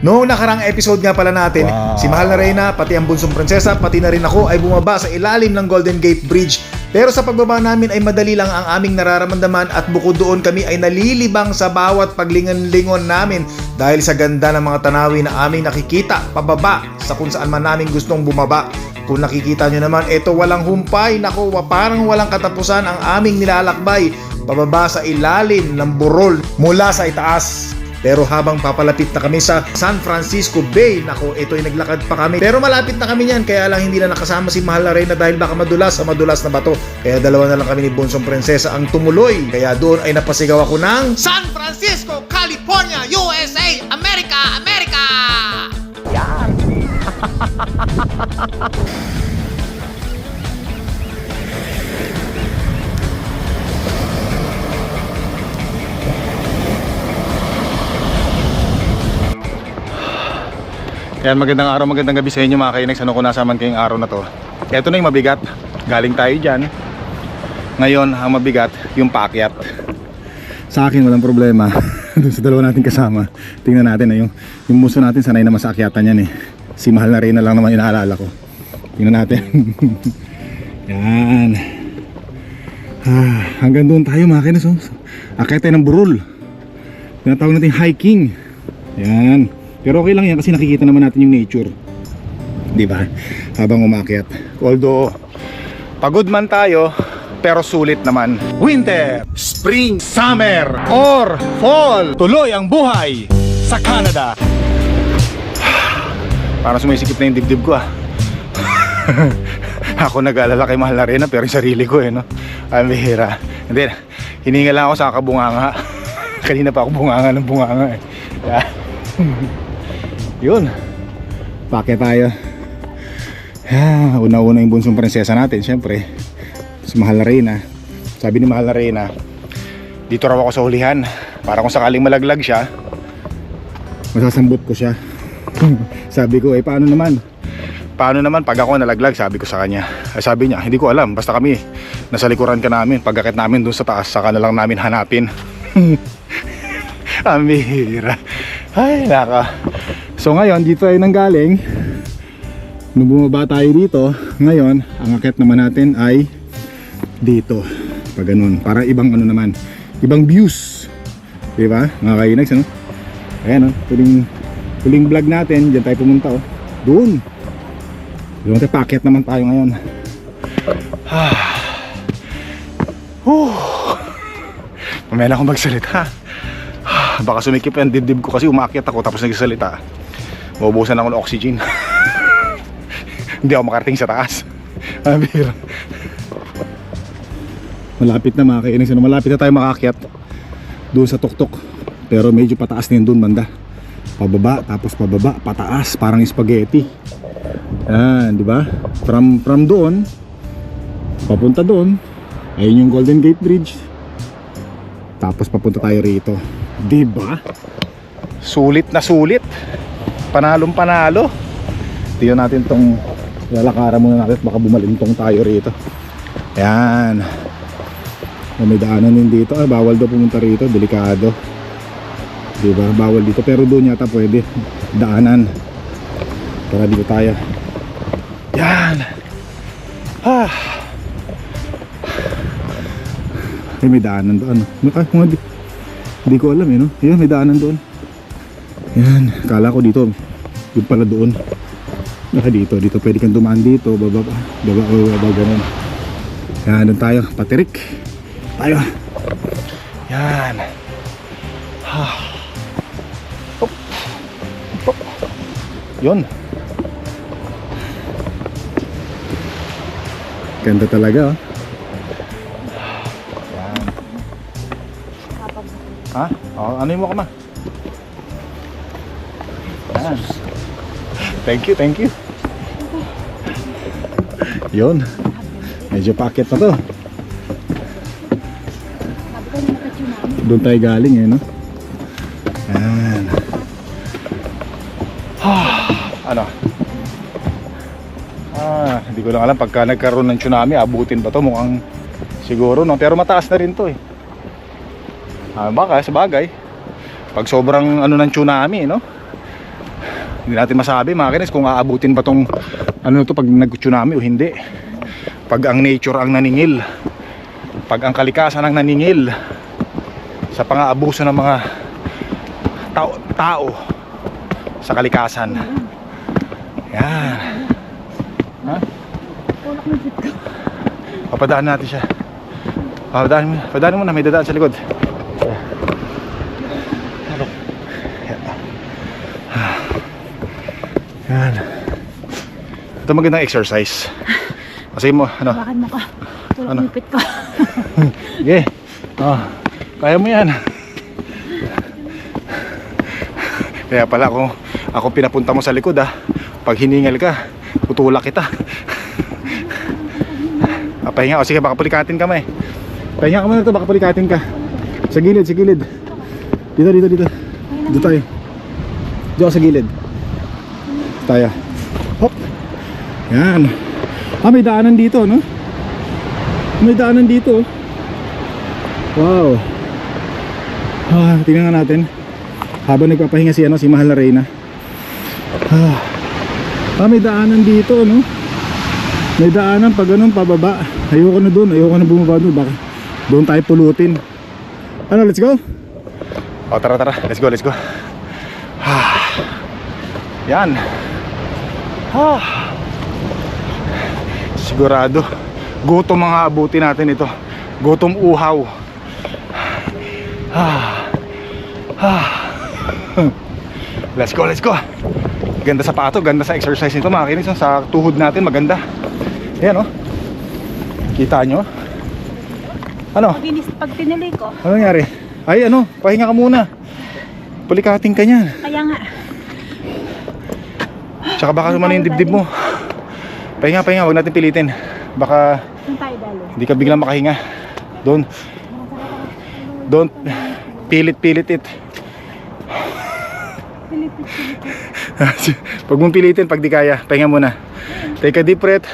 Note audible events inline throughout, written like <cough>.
Noong nakarang episode nga pala natin, Wow. si Mahal na Reyna, pati ang bunsong prinsesa, pati na rin ako ay bumaba sa ilalim ng Golden Gate Bridge. Pero sa pagbaba namin ay madali lang ang aming nararamdaman at bukod doon kami ay nalilibang sa bawat paglingon-lingon namin dahil sa ganda ng mga tanawin na aming nakikita pababa sa kung saan man namin gustong bumaba. Kung nakikita nyo naman, ito walang humpay, nako, parang walang katapusan ang aming nilalakbay pababa sa ilalim ng burol mula sa itaas. Pero habang papalapit na kami sa San Francisco Bay, nako, ito ay naglakad pa kami. Pero malapit na kami niyan, kaya lang hindi na nakasama si Mahal na Reyna dahil baka madulas sa madulas na bato. Kaya dalawa na lang kami ni Bonsong Prinsesa ang tumuloy. Kaya doon ay napasigaw ako ng San Francisco, California, USA, America, America! Yan, <laughs> magandang araw, magandang gabi sa inyo mga kainags. Ano ko nasaman kayong araw na to? Ito na yung mabigat. Galing tayo dyan. Ngayon, ang mabigat, yung paakyat. Sa akin, walang problema. <laughs> Doon sa dalawa natin kasama. Tingnan natin na yung, yung muso natin sanay naman sa akyatan yan eh. Si Mahal na Reyna lang naman inaalala ko. Tingnan natin. <laughs> yan. Ah, hanggang doon tayo mga kainas. Oh. Akyat tayo ng burol. Tinatawag natin hiking. Yan. Pero okay lang yan kasi nakikita naman natin yung nature. Di ba? Habang umakyat. Although, pagod man tayo, pero sulit naman. Winter, Spring, Summer, or Fall. Tuloy ang buhay sa Canada. <sighs> Parang sumisikip na yung dibdib ko ah. <laughs> ako nag-alala kay Mahal na Reyna pero yung sarili ko eh no. Ang bihira. Hindi, hininga lang ako sa kabunganga. <laughs> Kanina pa ako bunganga ng bunganga eh. Yeah. <laughs> Yun. Bakit tayo? Ah, una-una yung bunsong prinsesa natin, syempre. Si Mahal na Reyna. Sabi ni Mahal na Reyna, dito raw ako sa hulihan. Para kung sakaling malaglag siya, masasambot ko siya. <laughs> sabi ko, eh paano naman? Paano naman pag ako nalaglag? Sabi ko sa kanya. Ay, sabi niya, hindi ko alam. Basta kami, nasa likuran ka namin. Pagkakit namin dun sa taas, saka na lang namin hanapin. <laughs> Amira. Ay, naka. So ngayon, dito ay nanggaling. Nung bumaba tayo dito, ngayon, ang akit naman natin ay dito. Pag ganun. Para ibang ano naman. Ibang views. Di ba? Mga kainags, ano? Ayan, oh. Huling, huling vlog natin. Diyan tayo pumunta, oh. Doon. Doon tayo, paakyat naman tayo ngayon. Ah. <sighs> Whew. Mamaya na akong magsalita. <sighs> Baka sumikip yung dibdib ko kasi umakyat ako tapos nagsalita. Maubusan ako ng oxygen. <laughs> Hindi ako makarating sa taas. Abir. Malapit na mga kainis. Ano, Malapit na tayo makakyat doon sa tuktok. Pero medyo pataas na yun doon banda. Pababa, tapos pababa, pataas, parang spaghetti. Yan, di ba? From, from doon, papunta doon, ayun yung Golden Gate Bridge. Tapos papunta tayo rito. 'Di ba? Sulit na sulit. Panalong panalo. Tingnan natin tong lalakaran muna natin at baka bumalintong tayo rito. Yan. May daanan din dito. Ah, bawal daw pumunta rito. Delikado. 'Di ba? Bawal dito pero doon yata pwede. Daanan. Tara dito tayo. Yan. Ah. Eh, may daanan doon. Di, hindi ko alam eh, no? Yan, may daanan doon. Yan, kala ko dito. Yung pala doon. Naka dito, dito pwede kang dumaan dito, baba. Baba, baba, baba, ganun. Yan, doon tayo. Patirik. Tayo. Yan. Ha. Hop. Hop. Yun. Ganda talaga, oh. Yan. Ha? Oh, ano mo ka ma? Thank you, thank you. Yun. Medyo packet na to. Doon tayo galing eh, no? Yan. <sighs> ano? Ah, hindi ko lang alam pagka nagkaroon ng tsunami, abutin ba to? Mukhang siguro, no? Pero mataas na rin to eh. Ah, baka sa bagay. Pag sobrang ano ng tsunami, no? Hindi natin masabi mga kinis kung aabutin ba tong ano to pag nag-tsunami o hindi. Pag ang nature ang naningil. Pag ang kalikasan ang naningil sa pang-aabuso ng mga tao, tao sa kalikasan. Yan. Ha? Papadaan natin siya. Papadaan papadaan mo na, may dadaan sa likod. Ito magandang exercise. Kasi mo, ano? Bakit mo ka? Tulak Ano? ko. <laughs> Sige. Oh, kaya mo yan. Kaya pala ako, ako pinapunta mo sa likod ah. Pag hiningal ka, tutulak kita. Ah, pahinga. O sige, baka pulikatin ka may. Pahinga ka muna to, baka pulikatin ka. Sa gilid, sa gilid. Dito, dito, dito. Dito tayo. Dito sa gilid. Tayo. Yan. Ah, may daanan dito, no? May daanan dito. oh. Wow. Ah, tingnan nga natin. Habang nagpapahinga si ano, si Mahal na Reyna. Ah. ah, may daanan dito, no? May daanan pag ganun pababa. Ayoko na doon, ayoko na bumaba doon. Baka doon tayo pulutin. Ano, let's go? O, tara, tara. Let's go, let's go. Ah. Yan. Ah. Sigurado. Gutom mga abuti natin ito. Gutom uhaw. Ah. Ah. <laughs> Let's go, let's go. Ganda sa pato, ganda sa exercise nito mga kinis. no? Sa tuhod natin, maganda. Ayan oh. Kita nyo? Ano? Pag, tinuloy ko, Ano nangyari? Ay ano, pahinga ka muna. Palikating ka niyan. kaya nga, Tsaka baka sumano yung dibdib mo. Pahinga, pahinga, huwag natin pilitin. Baka hindi ka biglang makahinga. Don't Don't pilit-pilit it. pag <laughs> mong pilitin, pag di kaya, pahinga muna. Take a deep breath.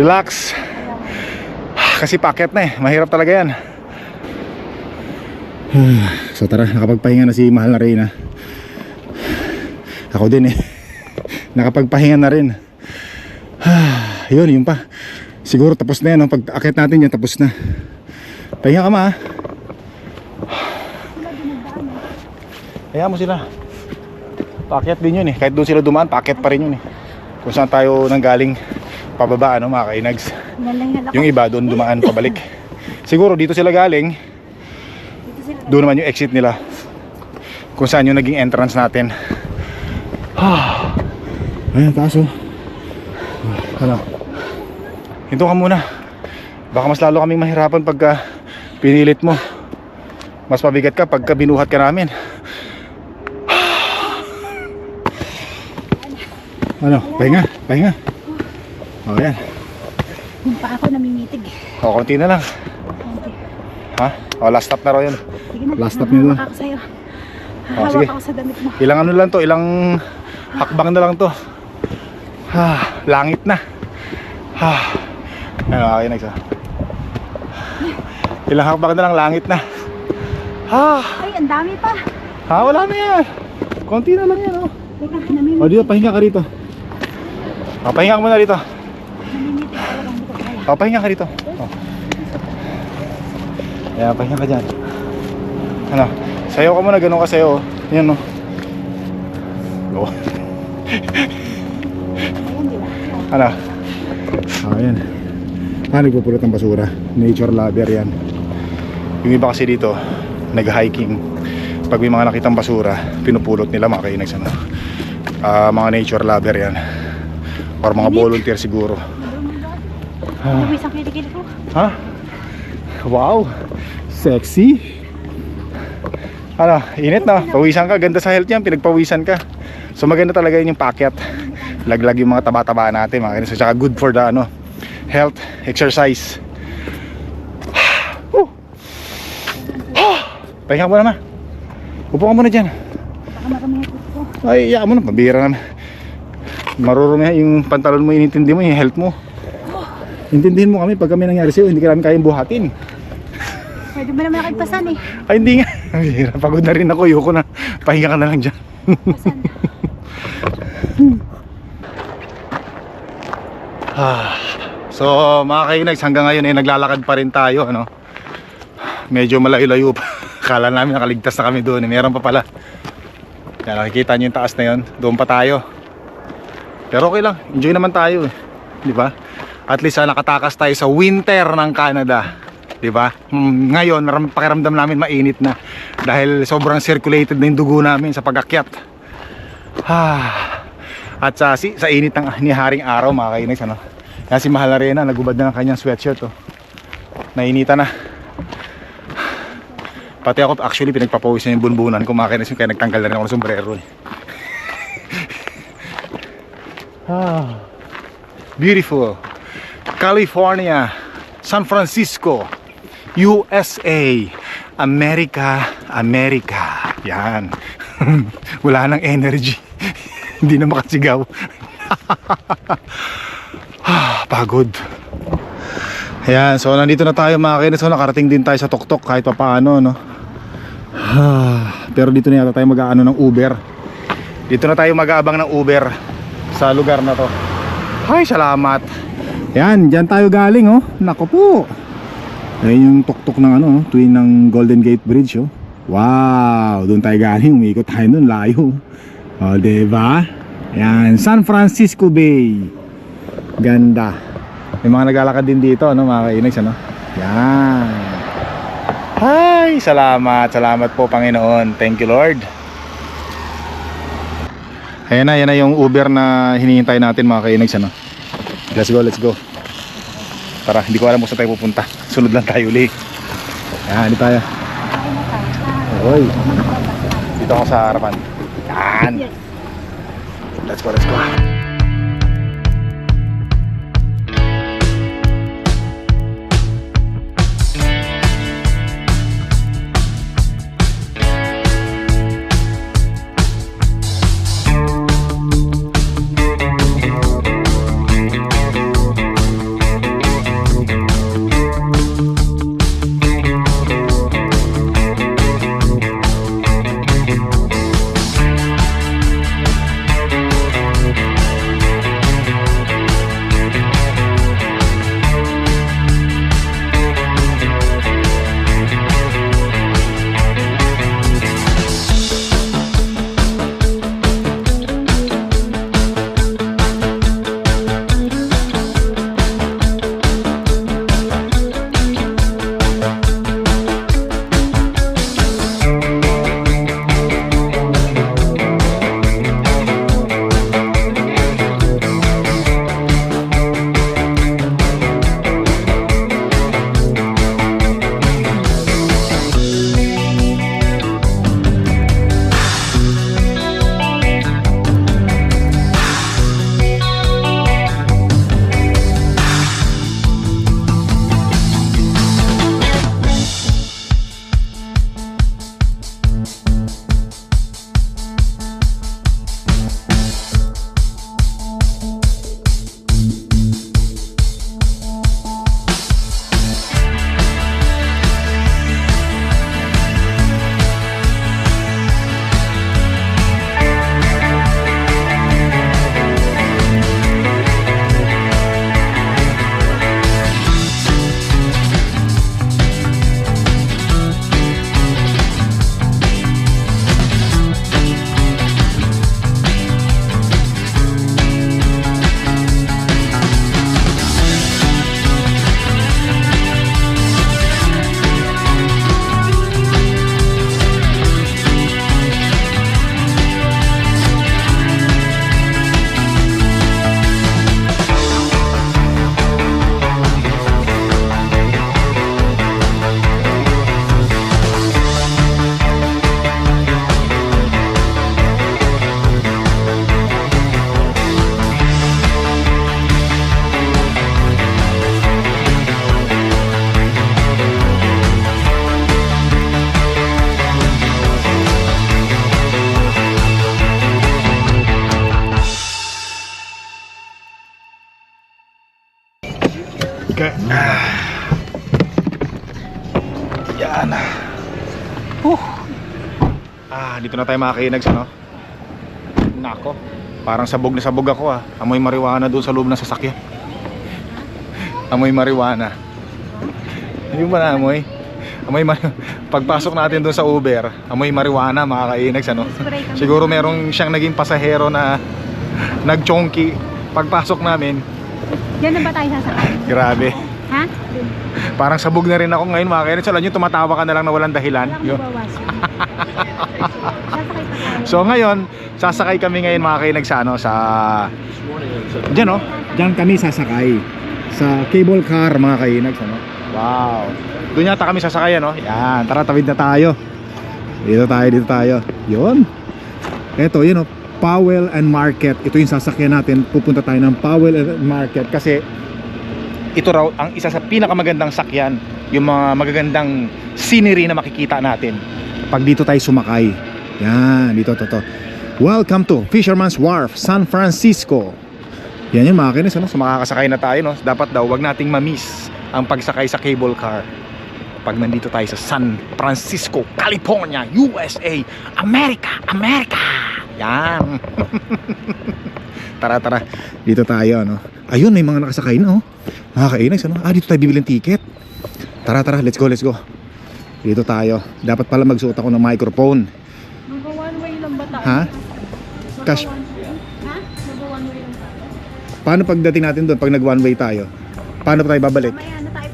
Relax. Kasi paket na eh. Mahirap talaga yan. <sighs> so tara, nakapagpahinga na si Mahal na Reyna. Ako din eh. <laughs> Nakapagpahinga na rin. <sighs> yun, yun pa. Siguro tapos na yan. no? Pag akit natin yan, tapos na. Pahinga ka ma. ah. Kaya mo sila. Paakyat din yun eh. Kahit doon sila dumaan, paakyat pa rin yun eh. Kung saan tayo nanggaling pababa, ano, mga kainags. Yung iba doon dumaan pabalik. Siguro dito sila galing. Doon naman yung exit nila. Kung saan yung naging entrance natin. <sighs> Ayan, taas oh. Ano? Hinto ka muna. Baka mas lalo kaming mahirapan pagka pinilit mo. Mas mabigat ka pagka binuhat ka namin. Ano? Pahinga, pahinga. O, yan. Yung pa ako namimitig. O, konti na lang. Konti. Ha? O, last stop na raw yun. Sige na, Last stop nyo hahawak na. ako sa'yo. Oh, Hahawak sige. ako sa damit mo. Ilang ano lang to, ilang hakbang na lang to. Ha, langit na. Ha. Ano, okay na isa. Ilang hakbang na lang, langit na. Ha. Ay, ang dami pa. Ha, wala na yan. Konti na lang yan, oh. Teka, namimitig. O, dito, pahinga ka rito. O, pahinga ka muna rito. O, pahinga ka rito. O. Kaya, pahinga ka dyan. Ano, sayo ka muna, ganun ka sayo. oh. Yan. Ayan, di ba? Ano? Ah, yan. Ah, nagpupulot ng basura. Nature lover yan. Yung iba kasi dito, nag-hiking. Pag may mga nakitang basura, pinupulot nila mga kainags ano. Ah, mga nature lover yan. Or mga volunteer siguro. Ano ko? Ha? Wow! Sexy! Ano, init na. Pawisan ka. Ganda sa health yan. Pinagpawisan ka. So maganda talaga yun yung packet. Laglag yung mga taba-taba natin. Mga kainis. Tsaka good for the ano, health, exercise. <sighs> <sighs> Pahinga mo na ma. Upo ka muna dyan. Ay, iya mo na. Pabira naman. Marurumi yung pantalon mo, inintindi mo, yung health mo. Intindihin mo kami pag kami nangyari sa'yo, hindi ka namin kayang buhatin. Pwede ba naman nakagpasan eh? Ay, hindi nga. <laughs> Pagod na rin ako. Ayoko na. Pahinga ka na lang dyan. Pasan. <laughs> Ah, so mga kainags, hanggang ngayon ay naglalakad pa rin tayo, ano? Medyo malayo-layo pa. <laughs> Kala namin nakaligtas na kami doon, eh. meron pa pala. Kaya nakikita nyo yung taas na yun, doon pa tayo. Pero okay lang, enjoy naman tayo, eh. di ba? At least ah, nakatakas tayo sa winter ng Canada. Di ba? Mm, Ngayon, ram- pakiramdam namin mainit na dahil sobrang circulated na yung dugo namin sa pagakyat. Ah. At sa, si, sa init ng ni Haring Araw, mga kainags, ano? Yan si Mahal Arena, nagubad na ng kanyang sweatshirt, oh. Nainita na. Pati ako, actually, pinagpapawis na yung bunbunan ko, mga kainags, kaya nagtanggal na rin ako ng sombrero, eh. <laughs> ah. Beautiful. California, San Francisco, USA, America, America. Yan. <laughs> Wala nang energy. Hindi na makasigaw. Ah, Pagod. Ayan, so nandito na tayo mga kainis. So nakarating din tayo sa tuktok kahit pa paano, no? Ah, Pero dito na yata tayo mag-aano ng Uber. Dito na tayo mag-aabang ng Uber sa lugar na to. Ay, salamat. Yan, dyan tayo galing, oh. Nako po. Ayan yung tuktok ng ano, oh, tuwing ng Golden Gate Bridge, oh. Wow, doon tayo galing. Umikot tayo doon, layo. O, oh, diba? Yan, San Francisco Bay. Ganda. May mga naglalakad din dito, ano, mga kainags, ano? Yan. Ay, salamat. Salamat po, Panginoon. Thank you, Lord. Ayan na, yan na yung Uber na hinihintay natin, mga kainags, ano? Let's go, let's go. Tara, hindi ko alam kung saan tayo pupunta. Sunod lang tayo uli. Yan, hindi tayo. Hoy. Dito ako sa harapan. Yan. Let's go, let's go. Yan. Huh. Ah, dito na tayo mga kainags, ano? Nako. Parang sabog na sabog ako ah. Amoy marijuana doon sa loob ng sasakyan. Amoy marijuana. Hindi ba na amoy? Amoy mari- Pagpasok natin doon sa Uber, amoy marijuana mga kainags ano. Siguro merong siyang naging pasahero na nagchonky. Pagpasok namin, Diyan na ba tayo sasakay? grabe. Ha? Parang sabog na rin ako ngayon mga kainags. Alam nyo, tumatawa ka na lang na walang dahilan. Yun. <laughs> So ngayon, sasakay kami ngayon mga kainag sa ano sa Diyan oh. Diyan kami sasakay sa cable car mga kainag ano. Wow. Doon yata kami sasakay ano. Yan, tara tawid na tayo. Dito tayo, dito tayo. 'Yon. Ito, yun oh. Powell and Market. Ito yung sasakyan natin. Pupunta tayo ng Powell and Market kasi ito raw ang isa sa pinakamagandang sakyan. Yung mga magagandang scenery na makikita natin pag dito tayo sumakay. Yan, dito to to. Welcome to Fisherman's Wharf, San Francisco. Yan yung mga kinis, ano? So makakasakay na tayo, no? Dapat daw, wag nating ma-miss ang pagsakay sa cable car. Pag nandito tayo sa San Francisco, California, USA, America, America. Yan. <laughs> tara, tara. Dito tayo, no? Ayun, may mga nakasakay na, oh. Nakakainis, ano? Ah, dito tayo bibili ng ticket. Tara, tara, let's go, let's go. Dito tayo. Dapat pala magsuot ako ng microphone. Mag one way lang ba tayo? Ha? Cash. Ha? Mag one way lang tayo. Paano pagdating natin doon pag nag one way tayo? Paano pa tayo babalik? Mamaya na tayo.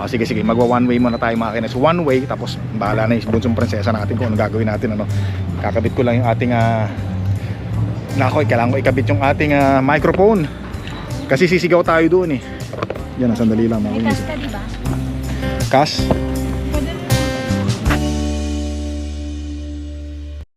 Oh, sige sige, magwa one way muna tayo mga kinas. One way tapos bahala na yung bunsong prinsesa natin kung ano gagawin natin ano. Kakabit ko lang yung ating ah Nako, kailangan ko ikabit yung ating ah, microphone. Kasi sisigaw tayo doon eh. Yan, sandali lang May cash ka, di ba? Cash?